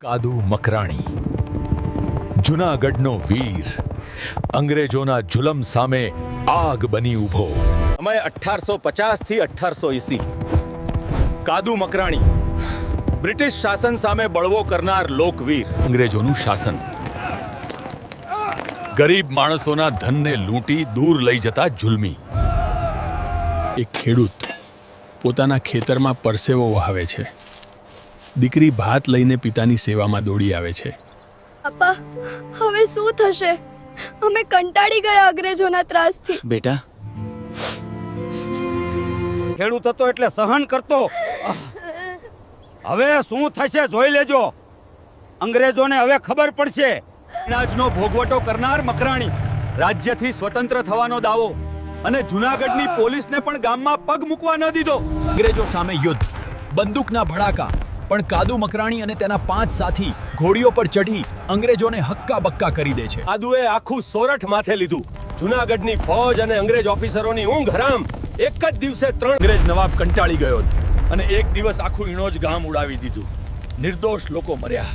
કાદુ મકરાણી. જુનાગઢનો વીર. અંગ્રેજોના જુલમ સામે આગ બની ઊભો. સમય અઠારસો પચાસથી અઠારસો ઈસી કાદુ મકરાણી. બ્રિટિશ શાસન સામે બળવો કરનાર લોકવીર. અંગ્રેજોનું શાસન. ગરીબ માણસોના ધનને લૂંટી દૂર લઈ જતા જુલમી. એક ખેડૂત પોતાના ખેતરમાં પરસેવો વહાવે છે. દીકરી ભાત લઈને પિતાની સેવામાં દોડી આવે છે. પપ્પા હવે શું થશે? અમે કંટાળી ગયા અંગ્રેજોના ત્રાસથી. બેટા? ખેડૂત હતો એટલે સહન કરતો. હવે શું થશે જોઈ લેજો. અંગ્રેજોને હવે ખબર પડશે. અનાજનો ભોગવટો કરનાર મકરાણી રાજ્યથી સ્વતંત્ર થવાનો દાવો અને જુનાગઢની પોલીસને પણ ગામમાં પગ મૂકવા ન દીધો. અંગ્રેજો સામે યુદ્ધ બંદૂકના ભડાકા પણ કાદુ મકરાણી અને તેના પાંચ સાથી ઘોડીઓ પર ચઢી અંગ્રેજોને હક્કા બક્કા કરી દે છે. આદુએ આખું સોરઠ માથે લીધું. જુનાગઢની ફૌજ અને અંગ્રેજ ઓફિસરોની ઊંઘ હરામ એક જ દિવસે ત્રણ અંગ્રેજ નવાબ કંટાળી ગયો અને એક દિવસ આખું ઈણોજ ગામ ઉડાવી દીધું. નિર્દોષ લોકો મર્યા.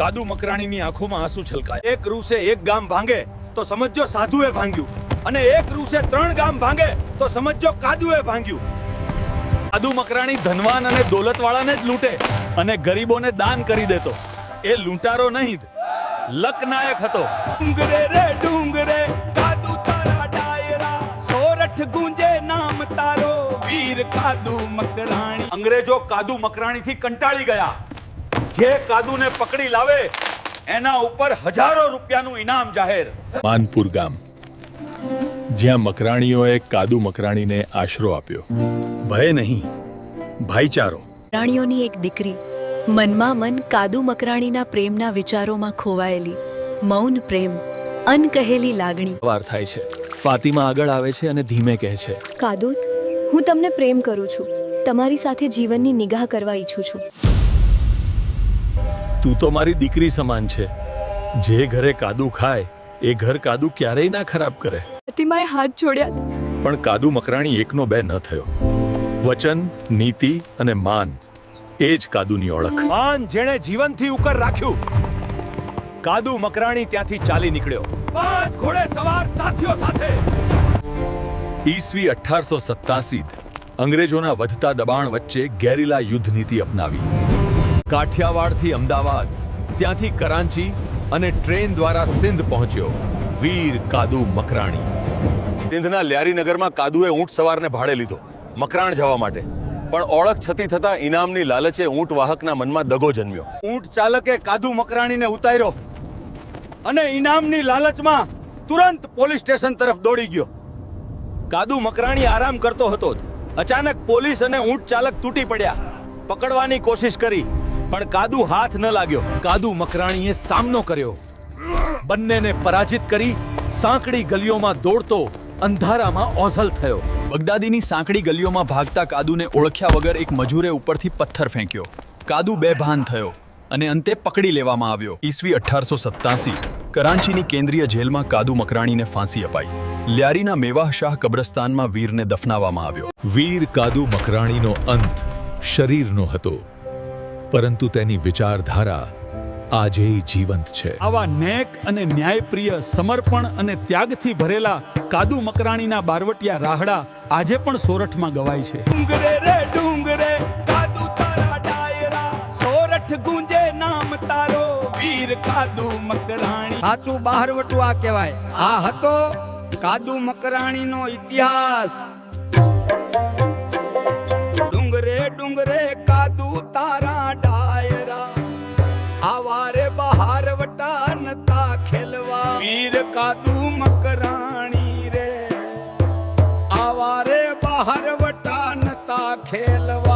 કાદુ મકરાણીની આંખોમાં આંસુ છલકાય. એક રૂસે એક ગામ ભાંગે તો સમજો સાધુએ ભાંગ્યું. અને એક રૂસે ત્રણ ગામ ભાંગે તો સમજો કાદુએ ભાંગ્યું. કાદુ મકરાણી ધનવાન અને દોલતવાળાને જ લૂંટે. અને ગરીબોને દાન કરી દેતો. એ લૂંટારો નહીં લકનાયક હતો. ડુંગરે રે ડુંગરે કાદુ તારા ડાયરા. સોરઠ ગુંજે નામ તારો. વીર કાદુ મકરાણી. અંગ્રેજો કાદુ મકરાણીથી કંટાળી ગયા. જે કાદુને પકડી લાવે એના ઉપર હજારો રૂપિયાનું ઇનામ જાહેર. માનપુર ગામ. જ્યાં મકરાણીઓએ કાદુ મકરાણીને આશરો આપ્યો. ભય નહીં. ભાઈચારો. રાણીઓની એક દીકરી. મનમાં મન કાદુ મકરાણીના પ્રેમના વિચારોમાં ખોવાયેલી મૌન પ્રેમ અનકહેલી લાગણી. વાર થાય છે. ફાતિમા આગળ આવે છે અને ધીમે કહે છે. કાદુત હું તમને પ્રેમ કરું છું. તમારી સાથે જીવનની નિગાહ કરવા ઈચ્છું છું. તું તો મારી દીકરી સમાન છે. જે ઘરે કાદુ ખાય એ ઘર કાદુ ક્યારેય ના ખરાબ કરે. ફાતિમાએ હાથ જોડ્યા. પણ કાદુ મકરાણી એકનો બે ન થયો. વચન નીતિ અને માન એ જ કાદુની ઓળખ. માન જેણે જીવનથી ઉકર રાખ્યું. કાદુ મકરાણી ત્યાંથી ચાલી નીકળ્યો. પાંચ ઘોડે સવાર સાથીઓ સાથે. ઈસવી અઠારસો સત્તાસી અંગ્રેજોના વધતા દબાણ વચ્ચે ગેરિલા યુદ્ધ નીતિ અપનાવી. કાઠિયાવાડથી અમદાવાદ ત્યાંથી કરાંચી અને ટ્રેન દ્વારા સિંધ પહોંચ્યો વીર કાદુ મકરાણી. સિંધના લ્યારીનગરમાં કાદુએ ઊંટ સવારને ભાડે લીધો. મકરાણ જવા માટે. પણ ઓળખ છતી થતા ઇનામની લાલચે ઊંટ વાહકના મનમાં દગો જન્મ્યો. ઊંટ ચાલકે કાદુ મકરાણીને ઉતાર્યો અને ઇનામની લાલચમાં તુરંત પોલીસ સ્ટેશન તરફ દોડી ગયો. કાદુ મકરાણી આરામ કરતો હતો અચાનક પોલીસ અને ઊંટ ચાલક તૂટી પડ્યા. પકડવાની કોશિશ કરી, પણ કાદુ હાથ ન લાગ્યો. કાદુ મકરાણીએ સામનો કર્યો. બંનેને પરાજિત કરી સાંકડી ગલીઓમાં દોડતો અંધારામાં ઓઝલ થયો. બગદાદીની સાંકડી ગલીઓમાં ભાગતા કાદુને ઓળખ્યા વગર એક મજૂરે ઉપરથી પથ્થર ફેંક્યો. કાદુ બેભાન થયો અને અંતે પકડી લેવામાં આવ્યો. ઈસવી અઠારસો સત્તાસી કરાંચીની કેન્દ્રીય જેલમાં કાદુ મકરાણીને ફાંસી અપાઈ. લ્યારીના મેવાહ શાહ કબ્રસ્તાનમાં વીરને દફનાવવામાં આવ્યો. વીર કાદુ મકરાણીનો અંત શરીરનો હતો. પરંતુ તેની વિચારધારા આજેય જીવંત છે. આવા નેક અને ન્યાયપ્રિય સમર્પણ અને ત્યાગથી ભરેલા કાદુ મકરાણીના બારવટિયા રાહડા આજે પણ સોરઠમાં ગવાય છે. ડુંગરે રે ડુંગરે કાદુ તારા ડાયરા. સોરઠ ગુંજે નામ તારો વીર કાદુ મકરાણી. સાચું બહારવટું આ કહેવાય. આ હતો કાદુ મકરાણીનો ઇતિહાસ. ડુંગરે ડુંગરે કાદુ તારા ડાયરા કાદુ મકરાણી રે. આવારે બહાર વટા નતા ખેલવા.